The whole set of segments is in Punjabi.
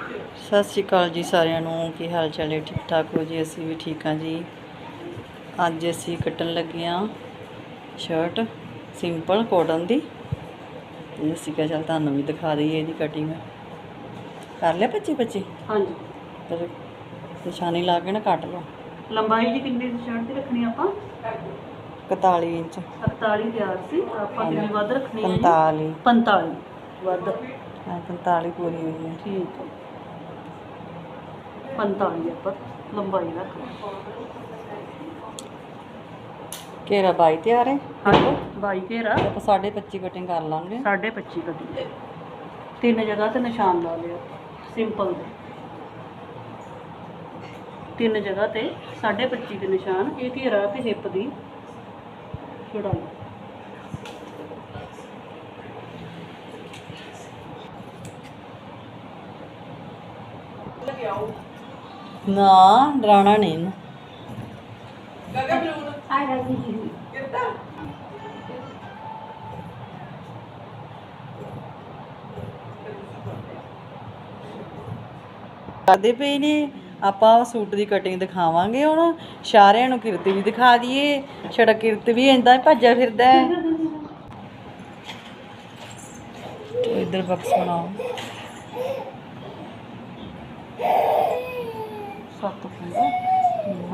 ਸਤਿ ਸ਼੍ਰੀ ਅਕਾਲ ਜੀ ਸਾਰਿਆਂ ਨੂੰ। ਕੀ ਹਾਲ ਚਾਲ ਹੈ? ਠੀਕ ਠਾਕ ਹੋ ਜੀ? ਅਸੀਂ ਵੀ ਠੀਕ ਹਾਂ ਜੀ। ਅੱਜ ਅਸੀਂ ਕੱਟਣ ਲੱਗੇ ਹਾਂ ਸ਼ਰਟ ਸਿੰਪਲ ਕੋਟਨ ਦੀ। ਅਸੀਂ ਕਿਹਾ ਚੱਲ ਤੁਹਾਨੂੰ ਵੀ ਦਿਖਾ ਦਈਏ ਇਹਦੀ ਕਟਿੰਗ ਕਰ ਲਿਆ ਪੱਚੀ ਪੱਚੀ? ਹਾਂਜੀ। ਨਿਸ਼ਾਨੀ ਲਾ ਕੇ ਨਾ ਕੱਟ ਲਓ। ਲੰਬਾਈ ਜੀ ਕਿੰਨੀ ਦੀ ਸ਼ਰਟ ਦੀ ਰੱਖਣੀ ਆਪਾਂ? 41 ਇੰਚ। 47 ਤਿਆਰ ਸੀ। ਆਪਾਂ ਕਿੰਨੀ ਵੱਧ ਰੱਖਣੀ ਹੈ ਜੀ? 45 45 ਵੱਧ। ਹਾਂ 45 ਪੂਰੀ ਹੋਈ ਹੈ। ਠੀਕ ਹੈ। 45 ਆਪਾਂ ਲੰਬਾਈ ਰੱਖਣੀ ਘੇਰਾ 22 ਤਿਆਰ ਹੈ? ਹਾਂਜੀ 22 ਘੇਰਾ। ਤੇ ਆਪਾਂ 25 ਕਟਿੰਗ ਕਰ ਲਾਂਗੇ। 25 ਕੱਢੀ ਤਿੰਨ ਜਗ੍ਹਾ ਤੇ ਨਿਸ਼ਾਨ ਲਾ ਲਿਆ ਸਿੰਪਲ ਦੇ। ਤਿੰਨ ਜਗ੍ਹਾ ਤੇ 25 ਦੇ ਨਿਸ਼ਾਨ ਇਹ ਘੇਰਾ ਤੇ ਹਿੱਪ ਦੀ ਚੜਾਈ ਨਾ ਡਰਾਣਾ ਨਹੀਂ ਇਹਨੂੰ। ਕਰਦੇ ਪਏ ਨੇ ਆਪਾਂ ਸੂਟ ਦੀ ਕਟਿੰਗ ਦਿਖਾਵਾਂਗੇ ਹੁਣ। ਸਾਰਿਆਂ ਨੂੰ ਕਿਰਤ ਵੀ ਦਿਖਾ ਦਈਏ। ਛੜਾ ਕਿਰਤ ਵੀ ਇੰਦਾ ਭੱਜਿਆ ਫਿਰਦਾ ਹੈ। ਤੇ ਇੱਧਰ ਬਾਕਸ ਬਣਾਓ ਸੱਤ ਪੂਰਾ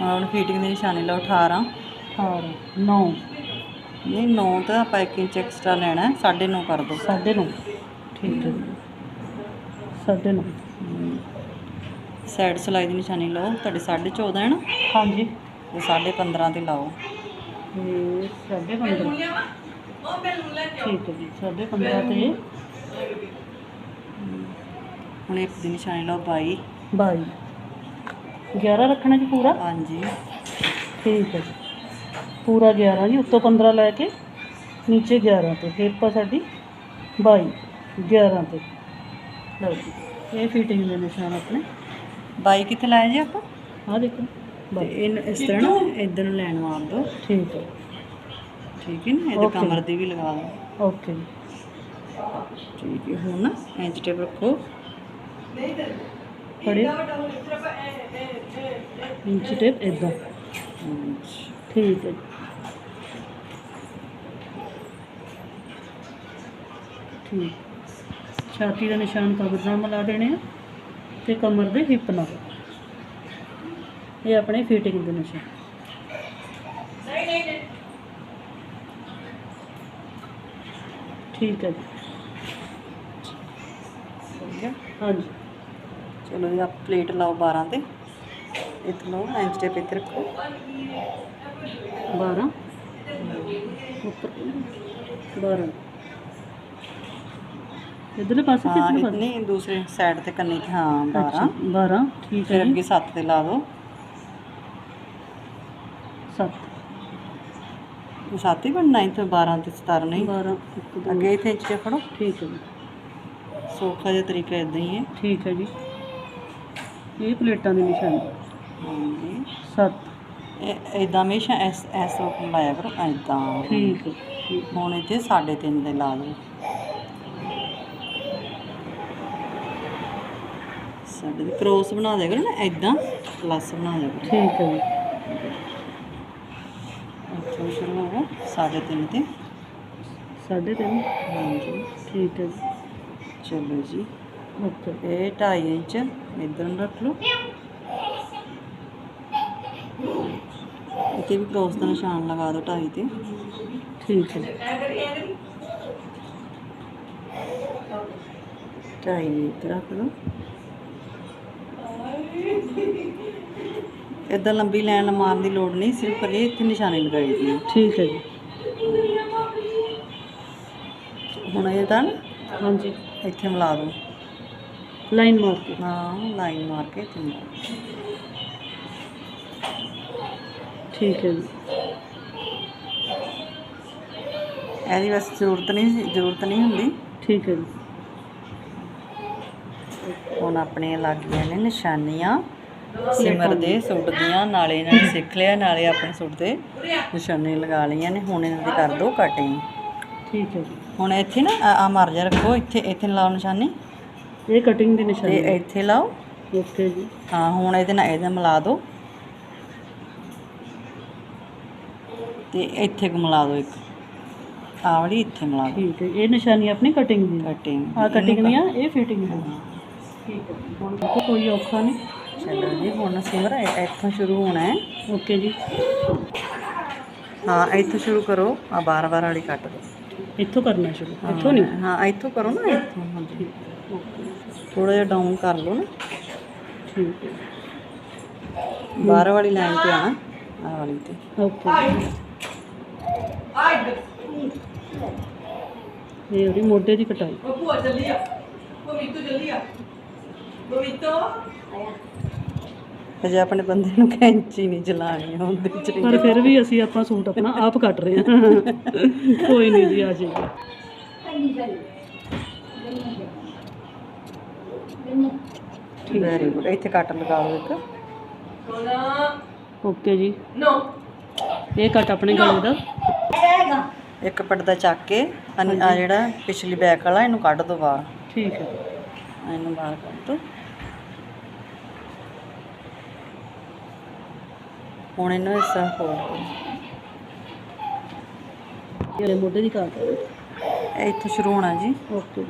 ਹੁਣ ਫੀਟਿੰਗ ਦੀ ਨਿਸ਼ਾਨੀ ਲਾਓ 18 18 9 ਨਹੀਂ 9 ਤਾਂ ਆਪਾਂ 1 ਇੰਚ ਐਕਸਟਰਾ ਲੈਣਾ ਹੈ 9.5 ਕਰ ਦਿਓ। 9.5 ਠੀਕ ਹੈ 9.5 ਸਾਈਡ ਸਲਾਈ ਦੀ ਨਿਸ਼ਾਨੀ ਲਾਓ ਤੁਹਾਡੇ 14.5 ਹੈ ਨਾ? ਹਾਂਜੀ। ਤੇ 15.5 ਤੇ ਲਾਓ। ਇਹ 15.5 ਠੀਕ ਹੈ ਜੀ 15.5 ਤੇ। ਹੁਣ ਇੱਕ ਦੀ ਨਿਸ਼ਾਨੀ ਲਾਓ 22 22 11 ਰੱਖਣਾ ਜੀ ਪੂਰਾ? ਹਾਂਜੀ। ਠੀਕ ਹੈ ਜੀ। ਪੂਰਾ 11 ਜੀ ਉੱਤੋਂ 15 ਲੈ ਕੇ ਨੀਚੇ 11 ਤੇ ਹਿੱਪ ਆ ਸਾਡੀ 22 11 ਤੇ। ਲਓ ਜੀ ਇਹ ਫਿਟਿੰਗ ਦੇ ਨਿਸ਼ਾਨ ਆਪਣੇ। 22 ਕਿੱਥੇ ਲਾਇਆ ਜੀ ਆਪਾਂ? ਆਹ ਦੇਖੋ। ਤੇ 22 ਇਹਨੂੰ ਇਸ ਤਰ੍ਹਾਂ ਨਾ ਇਧਰ ਨੂੰ ਲੈਣ ਮਾਰ ਦਿਓ ਠੀਕ ਹੈ। ਠੀਕ ਹੈ ਨਾ? ਇਹਦੇ Okay. ਕਮਰ ਦੀ ਵੀ ਲਗਾ ਦਿਓ ਓਕੇ ਜੀ। ਠੀਕ ਹੈ ਹੁਣ ਨਾ ਇੰਚ ਟੇਪ ਰੱਖੋ। ਫੜੇ ਇੰਚ ਟੇਪ ਇਦਾਂ ਠੀਕ ਹੈ। ਜੀ ਠੀਕ। ਛਾਤੀ ਦਾ ਨਿਸ਼ਾਨ ਕਬਰ ਨਾਲ ਮਿਲਾ ਦੇਣੇ ਆ ਤੇ ਕਮਰ ਦੇ ਹਿੱਪ ਨਾਲ। ਇਹ ਆਪਣੇ ਫਿਟਿੰਗ ਦੇ ਨਿਸ਼ਾਨ ਠੀਕ ਹੈ ਜੀ। ਹਾਂਜੀ। ਚਲੋ ਜੀ ਆਪ ਪਲੇਟ ਲਾਓ 12 ਤੇ। ਇੱਥੇ ਲਾਓ ਇੰਚ ਟੇਪ ਇੱਥੇ ਰੱਖੋ। 12 ਉੱਪਰ 12 ਇਧਰਲੇ ਪਾਸੇ ਪਿਛਲੇ ਪਾਸੇ। ਇਤਨੀ ਦੂਸਰੇ ਸਾਈਡ ਤੇ ਕੰਨੀ ਹਾਂ 12 ਅੱਛਾ 12 ਠੀਕ ਹੈ ਅੱਗੇ 7 ਤੇ ਲਾ ਦਿਓ 7 ਇਹ 7 ਹੀ ਬਣਨਾ ਇੱਥੇ 12 ਤੇ 17 ਨਹੀਂ। 12 ਇੱਕ ਦੋ। ਅੱਗੇ ਇੱਥੇ ਇੰਚ ਫੜੋ ਠੀਕ ਹੈ ਸੌਖਾ ਜਿਹਾ ਤਰੀਕਾ ਇਦਾਂ ਹੀ ਹੈ। ਠੀਕ ਹੈ ਜੀ। ਇਹ ਪਲੇਟਾਂ ਦੀ ਨਿਸ਼ਾਨੀ। ਹਾਂਜੀ 7 ਇਹ ਇਦਾਂ ਹਮੇਸ਼ਾ ਐਸ ਐਸ ਰੋਕ ਲਾਇਆ ਕਰੋ ਇਦਾਂ ਠੀਕ ਹੈ। ਠੀਕ ਹੁਣ ਇੱਥੇ 3.5 ਦੇ ਲਾ ਦਿਓ। ਸਾਡੇ ਦੀ ਕ੍ਰੋਸ ਬਣਾ ਦਿਆ ਕਰੋ ਨਾ ਇਦਾਂ ਪਲੱਸ ਬਣਾ ਦਿਆ ਕਰੋ। ਠੀਕ ਹੈ ਜੀ। ਇੱਥੋਂ ਸ਼ੁਰੂ ਹੋਗਾ 3.5 ਤੇ। ਸਾਢੇ ਤਿੰਨ। ਹਾਂਜੀ। ਠੀਕ ਹੈ ਜੀ। ਚਲੋ ਜੀ। ਓਕੇ। ਇਹ 2.5 ਇੰਚ ਇਧਰ ਨੂੰ ਰੱਖ ਲਓ ਇੱਥੇ ਵੀ ਕ੍ਰੋਸ ਦਾ ਨਿਸ਼ਾਨ ਲਗਾ ਦਿਓ 2.5 ਤੇ ਠੀਕ ਹੈ ਜੀ ਢਾਈ ਇੱਧਰ ਰੱਖ ਲਓ ਇਦਾਂ ਲੰਬੀ ਲਾਈਨ ਮਾਰਨ ਦੀ ਲੋੜ ਨਹੀਂ ਸਿਰਫ ਇਹ ਇੱਥੇ ਨਿਸ਼ਾਨੀ ਲਗਾਈ ਦੀ ਲਾਈਨ ਮਾਰ ਕੇ। ਹਾਂ ਲਾਈਨ ਮਾਰ ਕੇ ਮਾਰ ਠੀਕ ਹੈ ਜੀ। ਇਹਦੀ ਬਸ ਜ਼ਰੂਰਤ ਨਹੀਂ ਜ਼ਰੂਰਤ ਨਹੀਂ ਹੁੰਦੀ। ਠੀਕ ਹੈ ਜੀ। ਹੁਣ ਆਪਣੇ ਲੱਗ ਗਈਆਂ ਨੇ ਨਿਸ਼ਾਨੀਆਂ। ਸਿਮਰ ਦੇ ਸੂਟ ਦੀਆਂ ਨਾਲੇ ਇਹਨਾਂ ਨੇ ਸਿੱਖ ਲਿਆ ਨਾਲੇ ਆਪਣੇ ਸੂਟ ਤੇ ਨਿਸ਼ਾਨੀ ਲਗਾ ਲਈਆਂ ਨੇ। ਹੁਣ ਇਹਨਾਂ ਦੀ ਕਰ ਦੋ ਕਟਿੰਗ ਠੀਕ ਹੈ ਜੀ। ਹੁਣ ਇੱਥੇ ਨਾ ਆ- ਆ ਮਰਜਾ ਰੱਖੋ। ਇੱਥੇ ਇੱਥੇ ਲਾਓ ਨਿਸ਼ਾਨੀ। ਇਹ ਕਟਿੰਗ ਦੀ ਤੇ ਨਿਸ਼ਾਨੀ ਇੱਥੇ ਲਾਓ। ਓਕੇ ਜੀ। ਹਾਂ ਹੁਣ ਇਹਦੇ ਨਾਲ ਇਹਦੇ ਮਿਲਾ ਦਿਓ। ਤੇ ਇੱਥੇ ਕੁ ਮਿਲਾ ਦਿਓ ਇੱਕ। ਆਹ ਵਾਲੀ ਇੱਥੇ ਮਿਲਾ ਦਿਓ। ਠੀਕ ਹੈ ਇਹ ਨਿਸ਼ਾਨੀ ਆਪਣੀ ਕਟਿੰਗ ਦੀ ਹੈ। ਕਟਿੰਗ ਆ ਕਟਿੰਗ ਦੀਆਂ ਇਹ ਫਿਟਿੰਗ ਦੀ ਠੀਕ ਹੈ ਜੀ। ਹੁਣ ਦੇਖੋ ਕੋਈ ਔਖਾ ਨਹੀਂ। ਚਲੋ ਜੀ ਹੁਣ ਸਿਮਰ ਇ- ਇੱਥੋਂ ਸ਼ੁਰੂ ਹੋਣਾ ਹੈ। ਓਕੇ ਜੀ। ਹਾਂ ਇੱਥੋਂ ਸ਼ੁਰੂ ਕਰੋ। ਆ ਬਾਰ ਬਾਰ ਵਾਲੀ ਕੱਟ ਦਿਓ। ਇੱਥੋਂ ਕਰਨਾ ਸ਼ੁਰੂ ਇੱਥੋਂ ਨਹੀਂ। ਹਾਂ ਇੱਥੋਂ ਕਰੋ ਨਾ ਇੱਥੋਂ ਹਾਂਜੀ। ਥੋੜਾ ਜਿਹਾ ਡਾਊਨ ਕਰ ਲਓ ਨਾ। ਠੀਕ ਹੈ। ਬਾਹਰ ਵਾਲੀ ਲਾਈਨ ਤੇ ਆਣਾ ਆ ਵਾਲੀ ਤੇ। ਓਕੇ ਇਹ ਉਹਦੀ ਮੋਢੇ ਦੀ ਕਟਾਈ। ਤੇ ਜੇ ਆਪਣੇ ਬੰਦੇ ਨੂੰ ਕੈਂਚੀ ਨਹੀਂ ਚਲਾਣੀ ਆਉਂਦੀ ਪਰ ਚਰੀ ਫਿਰ ਵੀ ਅਸੀਂ ਆਪਾਂ ਸੂਟ ਆਪਣਾ ਆਪ ਕੱਟ ਰਹੇ ਹਾਂ। ਕੋਈ ਨਹੀਂ ਜੀ ਆ ਜਾਏਗਾ ਵੈਰੀ ਗੁੱਡ ਇੱਥੇ ਕੱਟ ਲਗਾ ਦਿਓ ਇੱਕ। ਓਕੇ ਜੀ। ਇਹ ਕੱਟ ਆਪਣੇ ਗਲੇ ਦਾ। ਇੱਕ ਪਰਦਾ ਚੱਕ ਕੇ ਆ ਜਿਹੜਾ ਪਿਛਲੀ ਬੈਕ ਵਾਲਾ ਇਹਨੂੰ ਕੱਢ ਦੋ ਬਾਹਰ। ਠੀਕ ਹੈ। ਇਹਨੂੰ ਬਾਹਰ ਕੱਢ ਦੋ। ਹੁਣ ਇਹਨੂੰ ਹਿੱਸਾ ਫੋਲਡ ਕਰੋ। ਇਹ ਮੋਢੇ ਦੀ ਕੱਟ ਇਹ ਇੱਥੋਂ ਸ਼ੁਰੂ ਹੋਣਾ ਜੀ। ਓਕੇ।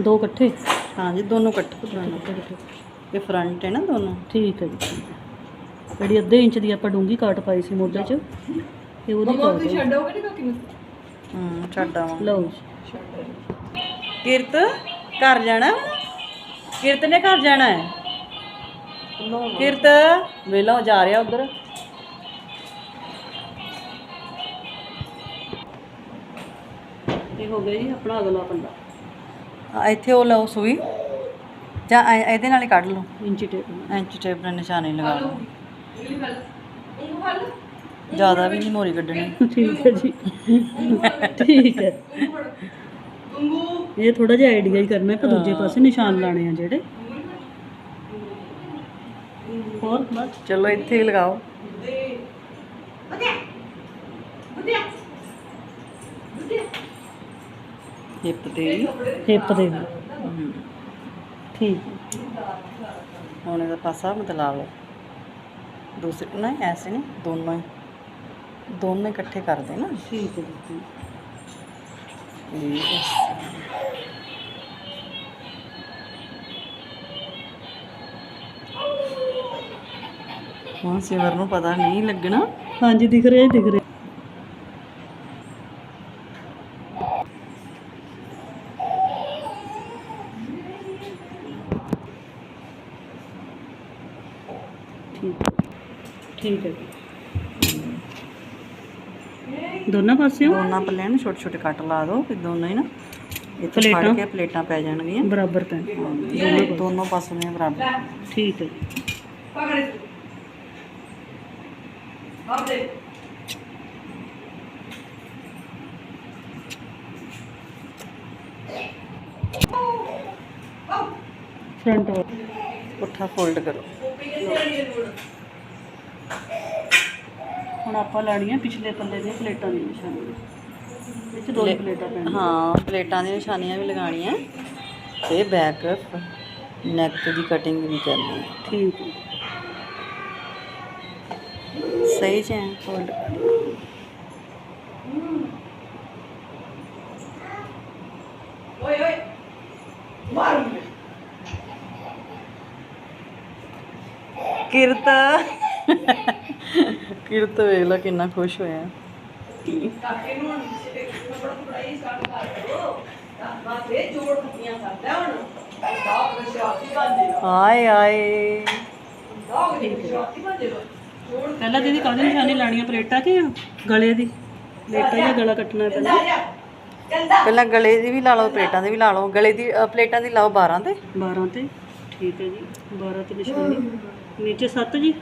ਦੋ ਇਕੱਠੇ? ਹਾਂ ਜੀ ਦੋਨੋਂ ਇਕੱਠੇ। ਦੋਨੋਂ ਇਕੱਠੇ। ਇਹ ਫਰੰਟ ਹੈ ਨਾ ਦੋਨੋਂ? ਠੀਕ ਹੈ ਜੀ। ਠੀਕ ਹੈ। ਜਿਹੜੀ ਅੱਧੇ ਇੰਚ ਦੀ ਆਪਾਂ ਡੂੰਗੀ ਕਾਟ ਪਾਈ ਸੀ ਮੋਢੇ 'ਚ ਇਹ ਉਹਦੀ ਕਾਟ ਹੈ। ਹੂੰ ਛੱਡ ਆਵਾਂ। ਲਓ ਜੀ। ਕਿਰਤ ਘਰ ਜਾਣਾ? ਕਿਰਤ ਨੇ ਘਰ ਜਾਣਾ ਹੈ? ਕਿਰਤ ਵੇਲਾ ਜਾ ਰਿਹਾ ਉਧਰ। ਇਹ ਹੋ ਗਿਆ ਜੀ ਆਪਣਾ ਅਗਲਾ ਪੰਡਾ ਇੱਥੇ ਉਹ ਲਓ ਸੂਈ ਜਾਂ ਐ- ਇਹਦੇ ਨਾਲ ਹੀ ਕੱਢ ਲਓ। ਇੰਚੀ ਟੇਪ ਨਾਲ। ਇੰਚ ਟੇਪ ਨਾਲ ਨਿਸ਼ਾਨੀ ਲਗਾ ਲਓ। ਜ਼ਿਆਦਾ ਵੀ ਨਹੀਂ ਮੋਰੀ ਕੱਢਣੀ। ਠੀਕ ਹੈ ਜੀ। ਠੀਕ ਹੈ। ਇਹ ਥੋੜਾ ਜਿਹਾ ਆਈਡੀਆ ਹੀ ਕਰਨਾ ਕਿ ਦੂਜੇ ਪਾਸੇ ਨਿਸ਼ਾਨ ਲਾਣੇ ਆ ਜਿਹੜੇ। ਹੋਰ ਬਸ। ਚਲੋ ਇੱਥੇ ਹੀ ਲਗਾਓ। ਹਿੱਪ ਤੇ ਵੀ। ਹਿੱਪ ਦੇ ਵੀ। ਹਮ। ਠੀਕ। ਹੈ ਹੁਣ ਇਹਦਾ ਪਾਸਾ ਬਦਲਾ ਲਓ ਦੂਸਰੇ ਨਹੀਂ ਐਸੇ ਨਹੀਂ ਦੋਨੋਂ ਹੀ। ਦੋਨੋਂ ਇਕੱਠੇ ਕਰ ਦੇ ਨਾ। ਠੀਕ ਹੈ ਜੀ। Yes. ਹੁਣ ਸਿਮਰ ਨੂੰ ਪਤਾ ਨਹੀਂ ਲੱਗਣਾ। ਹਾਂਜੀ ਦਿਖ ਰਿਹਾ ਦਿਖ ਰਿਹਾ ਠੀਕ ਹੈ। ਠੀਕ ਹੈ ਜੀ ਦੋਨਾਂ ਪਾਸਿਓਂ? ਦੋਨਾਂ ਪੱਲਿਆਂ ਨੂੰ ਛੋਟੇ ਛੋਟੇ ਕੱਟ ਲਾ ਦਿਓ ਕਿ ਦੋਨੋਂ ਹੀ ਨਾ ਇੱਥੇ ਫੜ ਪਲੇਟਾਂ? ਕੇ ਪਲੇਟਾਂ ਪੈ ਜਾਣਗੀਆਂ। ਬਰਾਬਰ ਪੈਣ ਦੋਨੋਂ ਦੋਨੋਂ ਪਾਸੇ ਨੇ ਬਰਾਬਰ। ਠੀਕ ਹੈ। ਜੀ ਫਰੰਟ ਪੁੱਠਾ ਫੋਲਡ ਕਰੋ। ਹੁਣ ਆਪਾਂ ਲਾਣੀਆਂ ਪਿਛਲੇ ਪੱਲੇ ਦੀਆਂ ਪਲੇਟਾਂ ਦੀ ਨਿਸ਼ਾਨੀ ਵਿੱਚ ਦੋ ਪਲੇ- ਪਲੇਟਾਂ ਪੈਣੀਆਂ ਹਾਂ ਪਲੇਟਾਂ ਦੀਆਂ ਨਿਸ਼ਾਨੀਆਂ ਵੀ ਲਗਾਉਣੀਆਂ। ਤੇ ਬੈਕ ਨੈਕ ਦੀ ਕਟਿੰਗ ਵੀ ਕਰਨੀ। ਹੈ ਠੀਕ ਹੈ। ਸਹੀ ਹੈ ਫੋਲਡ ਕਿਰਤ। ਕਿਰਤ ਵੇਖ ਲਾ ਕਿੰਨਾ ਖੁਸ਼ ਹੋਇਆ। ਹਾਏ ਹਾਏ। ਪਹਿਲਾਂ ਦੀਦੀ ਕਾਹਦੀ ਨਿਸ਼ਾਨੀ ਲਾਣੀ ਆ ਪਲੇਟਾਂ ਕਿ ਗਲੇ ਦੀ? ਪਲੇਟਾਂ ਜਾਂ ਗਲਾ ਕੱਟਣਾ ਪਹਿਲਾਂ ਪਹਿਲਾਂ ਗਲੇ ਦੀ ਵੀ ਲਾ ਲਓ ਪਲੇਟਾਂ ਦੀ ਵੀ ਲਾ ਲਓ। ਗਲੇ ਦੀ ਅ, ਪਲੇਟਾਂ ਦੀ ਲਾਓ 12 ਤੇ। 12 ਤੇ? ਠੀਕ ਹੈ ਜੀ। 12 ਤੇ ਨਿਸ਼ਾਨੀ। ਨੀਚੇ 7 ਜੀ?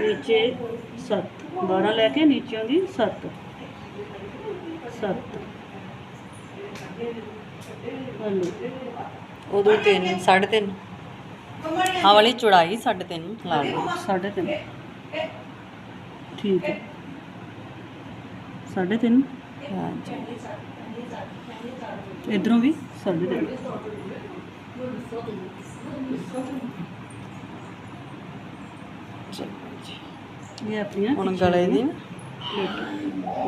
ਨੀਚੇ 7 12 ਲੈ ਕੇ ਨੀਚਿਓਂ ਦੀ 7 7 ਹਲੋ। ਉਦੋਂ 3 3.5 ਹਾਂ ਵਾਲੀ ਚੌੜਾਈ 3.5 ਲਾ ਲਓ। ਸਾਢੇ ਤਿੰਨ। ਠੀਕ ਹੈ। ਸਾਢੇ ਤਿੰਨ। ਹਾਂਜੀ। ਇਧਰੋਂ ਵੀ ਸਾਢੇ ਤਿੰਨ। ਚਲੋ। ਜੀ। ਇਹ ਆਪਣੀਆਂ ਹੁਣ ਗਲੇ ਦੀ।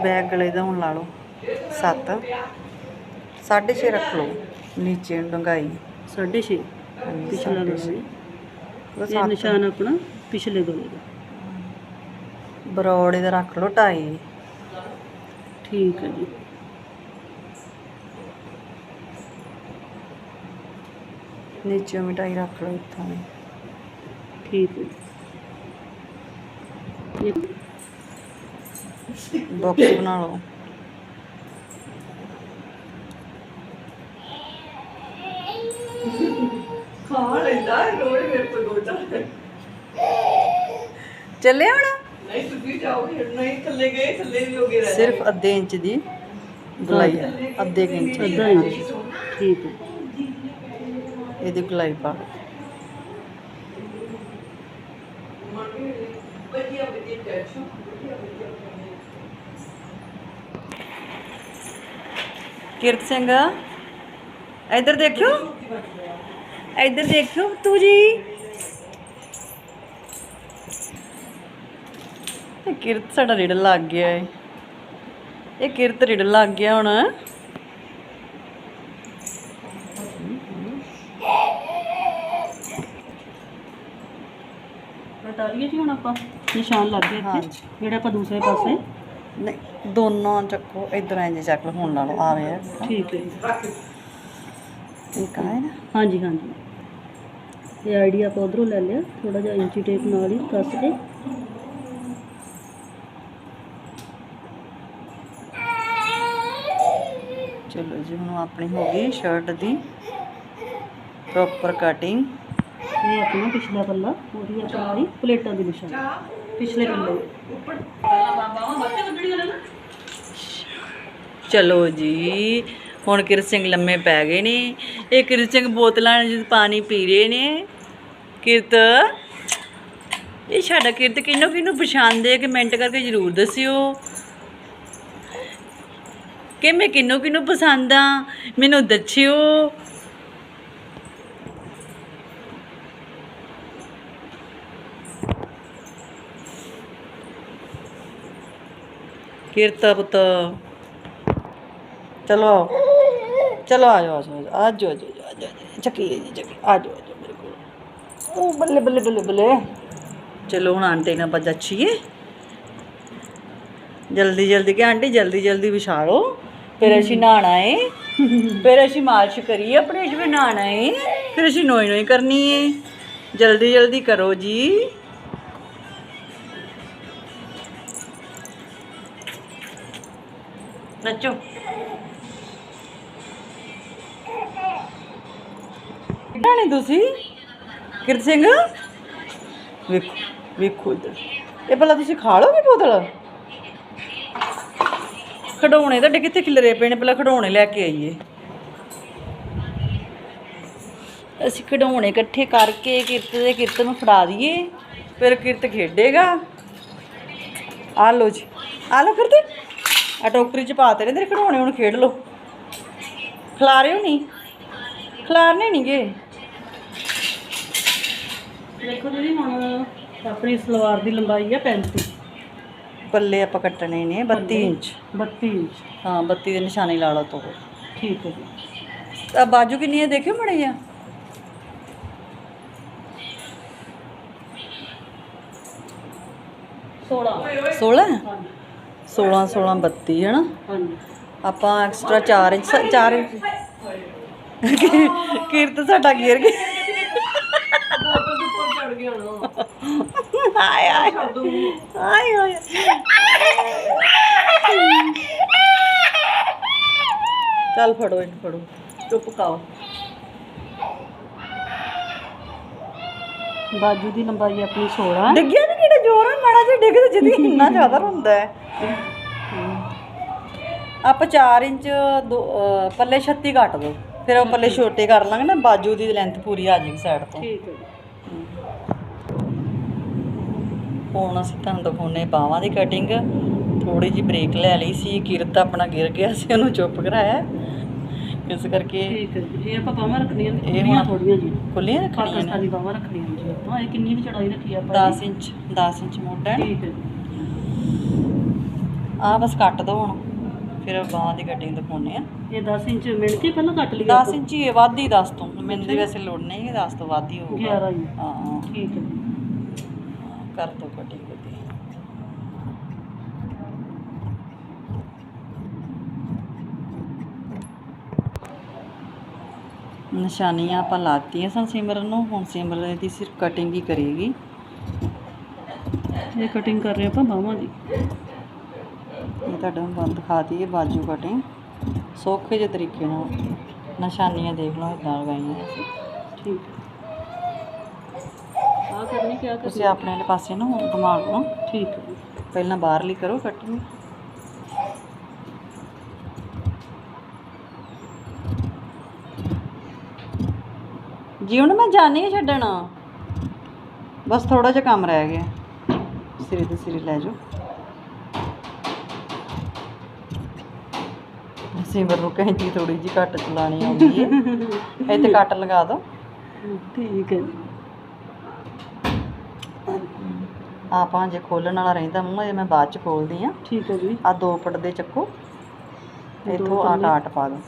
ਬੈਕ ਗਲੇ ਦਾ ਹੁਣ ਲਾ ਲਓ। 7 6.5 ਰੱਖ ਲਓ। ਨੀਚੇ ਨੂੰ ਡੰਗਾਈ ਸਾਢੇ ਛੇ। ਹਾਂਜੀ, ਪਿਛਲਾ। ਉਹ ਇਹ। ਨਿਸ਼ਾਨ ਆਪਣਾ ਪਿਛਲੇ ਗਲੇ ਦਾ। ਬਰੋੜੇ ਦਾ ਰੱਖ ਲਓ 2.5 ਠੀਕ ਹੈ ਜੀ। ਨੀਚੇ ਮਿਟਾਈ ਰੱਖ ਲਓ ਇੱਥੋਂ। ਠੀਕ ਹੈ ਬਾਕਸ ਬਣਾ ਲਓ ਖਾ ਲੈਂਦਾ ਰੋਜ਼ ਮੇਰੇ ਤੋਂ ਦੋ ਚਾਰ ਚੱਲੇ ਹੁਣ? ਨਹੀਂ ਤੁਸੀਂ ਜਾਓਗੇ ਨਹੀਂ ਥੱਲੇ ਗਏ ਥੱਲੇ ਵੀ ਹੋਗੇ ਰਹਿ ਸਿਰਫ ਅੱਧੇ ਇੰਚ ਦੀ ਗੁਲਾਈ ਆ, ਅੱਧੇ ਇੰਚ। ਅੱਧਾ ਇੰਚ। ਠੀਕ ਹੈ। ਇਹਦੀ ਗੁਲਾਈ ਪਾ। ਕੀਰਤ ਸਿੰਘ। ਇੱਧਰ ਦੇਖਿਓ। ਇੱਧਰ ਦੇਖਿਓ ਤੂੰ ਜੀ। ਇਹ ਕਿਰਤ ਸਾਡਾ ਰਿੜ ਲੱਗ ਗਿਆ ਏ। ਇਹ ਕਿਰਤ ਰਿੜ ਲੱਗ ਗਿਆ ਹੁਣ। ਲਈਏ ਜੀ ਹੁਣ ਆਪਾਂ। ਨਿਸ਼ਾਨ ਲੱਗ ਗਿਆ ਇੱਥੇ। ਜਿਹੜਾ ਆਪਾਂ ਦੂਸਰੇ ਪਾਸੇ ਨਹੀਂ ਦੋਨੋਂ ਚੱਕੋ ਇੱਧਰ ਇੰਜ ਚੱਕ ਲਓ ਹੁਣ ਲਾ ਲਓ ਆ ਵੇ ਠੀਕ ਹੈ ਜੀ। ਠੀਕ ਆ ਨਾ? ਹਾਂਜੀ ਹਾਂਜੀ। ਇਹ ਆਈਡੀਆ ਆਪਾਂ ਉਧਰੋਂ ਲੈ ਲਿਆ ਥੋੜਾ ਜਿਹਾ ਇੰਚੀ ਟੇਪ ਨਾਲ ਹੀ ਕੱਸ ਕੇ। ਚਲੋ ਜੀ ਹੁਣ ਆਪਣੀ ਹੋ ਗਈ ਸ਼ਰਟ ਦੀ ਪ੍ਰੋਪਰ ਕਟਿੰਗ ਇਹ ਆਪਣਾ ਪਿਛਲਾ ਪੱਲਾ ਉਹਦੀ ਆਪਣੀ ਪਲੇਟਾਂ ਦੀ ਨਿਸ਼ਾਨ। ਪਿਛਲੇ ਪੱਲੇ ਚਲੋ ਜੀ ਹੁਣ ਕਿਰਤ ਸਿੰਘ ਲੰਮੇ ਪੈ ਗਏ ਨੇ। ਇਹ ਕਿਰਤ ਸਿੰਘ ਬੋਤਲਾਂ ਜਿ ਪਾਣੀ ਪੀ ਰਹੇ ਨੇ। ਕਿਰਤ ਇਹ ਸਾਡਾ ਕਿਰਤ ਕਿਹਨੂੰ ਕਿਹਨੂੰ ਪਛਾਣਦੇ ਕਮੈਂਟ ਕਰਕੇ ਜਰੂਰ ਦੱਸਿਓ। ਕਿ ਮੈਂ ਕਿਹਨੂੰ ਕਿਹਨੂੰ ਪਸੰਦ ਆ ਮੈਨੂੰ ਦੱਸਿਓ। ਕਿਰਤ ਪੁੱਤ। ਚਲੋ ਆਓ। ਚਲੋ ਆ ਜਾਓ ਆ ਜਾਓ ਆ ਜਾਓ। ਆ ਜਾਓ ਚੱਕੀ ਜੀ, ਚੱਕੀ। ਆ ਜਾਓ ਆ ਜਾਓ, ਮੇਰੇ ਕੋਲ। ਉਹ ਬੱਲੇ ਬੱਲੇ ਬੱਲੇ ਬੱਲੇ। ਚਲੋ ਹੁਣ ਆਂਟੀ ਨਾਲ ਬੱਜਾ ਛੀਏ ਜਲਦੀ ਜਲਦੀ ਕਿ ਆਂਟੀ, ਜਲਦੀ ਜਲਦੀ ਵਿਛਾ ਲਓ ਫਿਰ ਅਸੀਂ ਨਹਾਣਾ ਏ ਫਿਰ ਅਸੀਂ ਮਾਲਿਸ਼ ਕਰੀਏ ਆਪਣੇ ਚ ਵੀ ਨਹਾਣਾ ਏ ਫਿਰ ਅਸੀਂ ਨੋਈ ਨੋਈ ਕਰਨੀ ਏ। ਜਲਦੀ ਜਲਦੀ ਕਰੋ ਜੀ। ਨੱਚੋ। ਕਿੱਦਾਂ ਤੁਸੀਂ? ਕਿਰਤ ਸਿੰਘ? ਵੇਖੋ ਵੇਖੋ ਇੱਧਰ। ਇਹ ਭਲਾ ਤੁਸੀਂ ਖਾ ਲੋਗੇ ਬੋਤਲ? ਖਡੌਣੇ ਤੁਹਾਡੇ ਕਿੱਥੇ ਖਿਲਰੇ ਪਏ ਨੇ? ਪਹਿਲਾਂ ਖਡੌਣੇ ਲੈ ਕੇ ਆਈਏ। ਅਸੀਂ ਖਡੌਣੇ ਇਕੱਠੇ ਕਰਕੇ ਕਿਰਤ ਦੇ ਕਿਰਤ ਨੂੰ ਫੜਾ ਦਈਏ। ਫਿਰ ਕਿਰਤ ਖੇਡੇਗਾ। ਆ ਲੋ ਜੀ। ਆ ਲੋ ਕਿਰਤ। ਆ ਟੋਕਰੀ ਚ ਪਾ ਤੇ ਨੇ ਤੇਰੇ ਖਡੌਣੇ ਹੁਣ ਖੇਡ ਲੋ ਖਿਲਾਰਿਓ ਨਹੀਂ? ਖਿਲਾਰਨੇ ਨਹੀਂਗੇ ਦੇਖੋ ਜੀ ਹੁਣ ਆਪਣੀ ਸਲਵਾਰ ਦੀ ਲੰਬਾਈ ਹੈ 35 ਪੱਲੇ ਆਪਾਂ ਕੱਟਣੇ ਨੇ 32 ਇੰਚ। 32 ਇੰਚ। ਹਾਂ 32 ਦੇ ਨਿਸ਼ਾਨੇ ਲਾ ਲਓ ਤੋ। ਠੀਕ ਹੈ ਜੀ। ਤਾਂ ਬਾਜੂ ਕਿੰਨੀ ਹੈ ਦੇਖਿਓ ਮੜੇ ਜਾ ਸੋਲਾਂ। 16 ਹਾਂਜੀ। 16 16 32 ਹੈ ਨਾ ਹਾਂਜੀ। ਆਪਾਂ ਐਕਸਟਰਾ 4 ਇੰਚ 4 ਇੰਚ। ਕੀਰਤ ਸਾਡਾ ਗੇਰ ਗਿਆ ਬੋਤਲ ਦੇ ਉੱਪਰ ਚੜ ਗਿਆ ਨਾ ਆਏ ਆਏ। ਆਏ ਆਏ। ਚੱਲ ਫੜੋ ਇਹਨੂੰ ਫੜੋ। ਚੁੱਪ ਕਾਓ। ਬਾਜੂ ਦੀ ਲੰਬਾਈ ਆਪਣੀ 16 ਹੈ ਡਿੱਗਿਆ ਨਹੀਂ ਕਿਹੜਾ ਜ਼ੋਰ ਨਾਲ ਮਾੜਾ ਜਿਹਾ ਡਿੱਗ ਤੇ ਜਿੱਦੀ ਇੰਨਾ ਜ਼ਿਆਦਾ ਹੁੰਦਾ ਹੈ। ਆਪਾਂ 4 ਇੰਚ ਦੋ- ਅਹ ਪੱਲੇ 36 ਕੱਟ ਦੋ। ਫਿਰ ਉਹ ਪੱਲੇ ਛੋਟੇ ਕਰ ਲਾਂਗੇ ਨਾ ਬਾਜੂ ਦੀ ਲੈਂਥ ਪੂਰੀ ਆ ਜਾਏਗੀ ਸਾਈਡ ਤੋਂ। ਠੀਕ ਹੈ ਜੀ। ਹੁਣ ਅਸੀਂ ਤੁਹਾਨੂੰ ਦਿਖਾਉਨੇ ਬਾਹਾਂ ਦੀ ਕਟਿੰਗ ਥੋੜੀ ਜਿਹੀ ਬ੍ਰੇਕ ਲੈ ਲਈ ਸੀ ਕਿਰਤ ਆਪਣਾ ਗਿਰ ਗਿਆ ਸੀ ਉਹਨੂੰ ਚੁੱਪ ਕਰਾਇਆ। ਇਸ ਕਰਕੇ ਠੀਕ ਹੈ ਜੀ। ਇਹ ਆਪਾਂ ਬਾਹਾਂ ਰੱਖਣੀਆਂ ਨੇ ਇਹ ਹੁਣ- ਥੋੜੀਆਂ ਜੀ। ਖੁੱਲੀਆਂ ਰੱਖਣੀਆਂ ਨੇ। ਪਾਕਿਸਤਾਨੀ ਬਾਹਾਂ ਰੱਖਣੀਆਂ ਨੇ ਜੀ ਆਪਾਂ। ਇਹ ਕਿੰਨੀ ਵੀ ਚੜਾਈ ਰੱਖੀ ਆ ਆਪਾਂ 10 ਇੰਚ 10 ਇੰਚ ਮੋਢਾ ਹੈ ਠੀਕ ਹੈ ਜੀ। ਆ ਬਸ ਕੱਟ ਦੋ ਹੁਣ। ਫਿਰ ਬਾਹਾਂ ਦੀ ਕਟਿੰਗ ਦਿਖਾਉਨੇ ਆ। ਇਹ 10 ਇੰਚ ਮਿਣ ਕੇ ਪਹਿਲਾਂ ਕੱਟ ਲਿਆ 10 ਇੰਚ ਹੀ ਹੈ, ਵੱਧ ਹੀ 10 ਤੋਂ। ਮੈਨੂੰ ਦੀ ਵੈਸੇ ਲੋੜ ਨਹੀਂ ਹੈ 10 ਤੋਂ ਵੱਧ ਹੀ ਹੋਊਗਾ। 11 ਹੀ। ਠੀਕ ਹੈ ਕਰ ਦੋ ਕਟਿੰਗ ਦੀ ਨਿਸ਼ਾਨੀਆਂ ਆਪਾਂ ਲਾਤੀਆਂ ਸਨ ਸਿਮਰਨ ਨੂੰ। ਹੁਣ ਸਿਮਰਨ ਦੀ ਸਿਰਫ ਕਟਿੰਗ ਹੀ ਕਰੇਗੀ। ਇਹ ਕਟਿੰਗ ਕਰ ਰਹੇ ਆਪਾਂ ਬਾਹਾਂ ਦੀ। ਇਹ ਤੁਹਾਡਾ ਹੁਣ ਬੰਦ ਦਿਖਾ ਦਈਏ ਬਾਜੂ ਕਟਿੰਗ ਸੌਖੇ ਜਿਹੇ ਤਰੀਕੇ ਨਾਲ ਨਿਸ਼ਾਨੀਆਂ ਦੇਖ ਲਓ ਇਦਾਂ ਲਗਾਈਆਂ ਅਸੀਂ। ਠੀਕ ਆ ਕਰਨੀ ਕਿਆ ਕਰ ਤੁਸੀਂ ਆਪਣੇ ਵਾਲੇ ਪਾਸੇ ਨੂੰ ਘੁਮਾ ਲਓ। ਠੀਕ ਹੈ। ਪਹਿਲਾਂ ਬਾਹਰਲੀ ਕਰੋ ਕਟਿੰਗ ਜੀ ਹੁਣ ਮੈਂ ਜਾਣੀ ਛੱਡਣਾ ਬਸ ਥੋੜਾ ਜਿਹਾ ਕੰਮ ਰਹਿ ਗਿਆ। ਸਿਰੇ ਤੇ ਸਿਰੇ ਲੈ ਜਾਓ। ਸਿਮਰ ਨੂੰ ਕੈਂਚੀ ਥੋੜੀ ਜਿਹੀ ਘੱਟ ਚਲਾਣੀ ਆਉਂਦੀ ਹੈ ਇੱਥੇ ਕੱਟ ਲਗਾ ਦਿਓ ਠੀਕ ਹੈ ਜੀ। ਆਪਾਂ ਜੇ ਖੋਲਣ ਵਾਲਾ ਰਹਿੰਦਾ ਮੂੰਹ ਇਹ ਮੈਂ ਬਾਅਦ ਚ ਖੋਲਦੀ ਆ। ਠੀਕ ਹੈ ਜੀ। ਆ ਦੋ ਚੱਕੋ। ਦੋ ਇਥੋਂ ਆ। ਕਾਟ ਪਾ ਦੋ।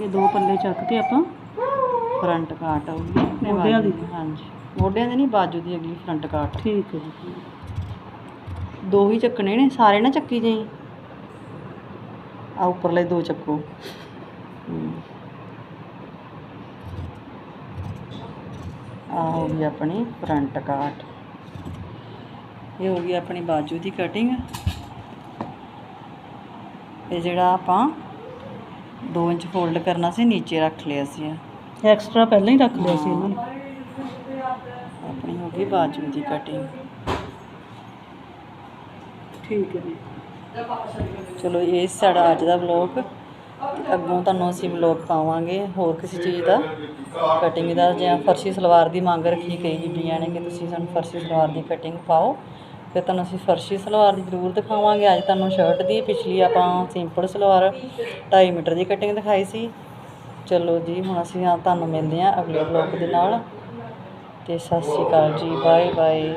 ਇਹ ਦੋ ਪੱਲੇ ਚੱਕ ਕੇ ਆਪਾਂ ਫਰੰਟ ਕਾਟ ਆਪਣੇ ਮੋਢਿਆਂ ਦੀ? ਹਾਂਜੀ। ਮੋਢਿਆਂ ਦੀ ਨਹੀਂ ਬਾਜੂ ਦੀ ਅਗਲੀ ਫਰੰਟ ਕਾਟ। ਠੀਕ ਹੈ ਜੀ। ਦੋ ਹੀ ਚੱਕਣੇ ਨੇ ਸਾਰੇ ਨਾ ਚੱਕੀ ਜਾਈ। ਆ ਉੱਪਰਲੇ ਦੋ ਚੱਕੋ। ਆ ਹੋ ਗਈ ਆਪਣੀ ਫਰੰਟ ਕਾਟ ਇਹ ਹੋ ਗਈ ਆਪਣੀ ਬਾਜੂ ਦੀ ਕਟਿੰਗ ਇਹ ਜਿਹੜਾ ਆਪਾਂ 2 ਇੰਚ ਫੋਲਡ ਕਰਨਾ ਸੀ ਨੀਚੇ ਰੱਖ ਲਿਆ ਸੀ। ਐਕਸਟਰਾ ਪਹਿਲਾਂ ਹੀ ਰੱਖ ਲਿਆ ਸੀ ਇਹਨਾਂ ਨੇ। ਆਪਣੀ ਹੋ ਗਈ ਬਾਜੂ ਦੀ ਕਟਿੰਗ ਠੀਕ ਹੈ ਜੀ। ਚਲੋ ਇਹ ਸਾਡਾ ਅੱਜ ਦਾ ਵਲੌਗ ਅੱਗੋਂ ਤੁਹਾਨੂੰ ਅਸੀਂ ਵਲੌਗ ਪਾਵਾਂਗੇ ਹੋਰ ਕਿਸੇ ਚੀਜ਼ ਦਾ। ਕਟਿੰਗ ਦਾ ਜਾਂ ਫਰਸ਼ੀ ਸਲਵਾਰ ਦੀ ਮੰਗ ਰੱਖੀ ਕਈ ਬੀਬੀਆਂ ਨੇ ਕਿ ਤੁਸੀਂ ਸਾਨੂੰ ਫਰਸ਼ੀ ਸਲਵਾਰ ਦੀ ਕਟਿੰਗ ਪਾਓ। ਫਿਰ ਤੁਹਾਨੂੰ ਅਸੀਂ ਫਰਸ਼ੀ ਸਲਵਾਰ ਦੀ ਜ਼ਰੂਰ ਦਿਖਾਵਾਂਗੇ। ਅੱਜ ਤੁਹਾਨੂੰ ਸ਼ਰਟ ਦੀ, ਪਿਛਲੀ ਆਪਾਂ ਸਿੰਪਲ ਸਲਵਾਰ 2.5 ਮੀਟਰ ਦੀ ਕਟਿੰਗ ਦਿਖਾਈ ਸੀ। ਚਲੋ ਜੀ, ਹੁਣ ਅਸੀਂ ਤੁਹਾਨੂੰ ਮਿਲਦੇ ਹਾਂ ਅਗਲੇ ਵਲੌਗ ਦੇ ਨਾਲ। ਤੇ ਸਤਿ ਸ਼੍ਰੀ ਅਕਾਲ ਜੀ ਬਾਏ ਬਾਏ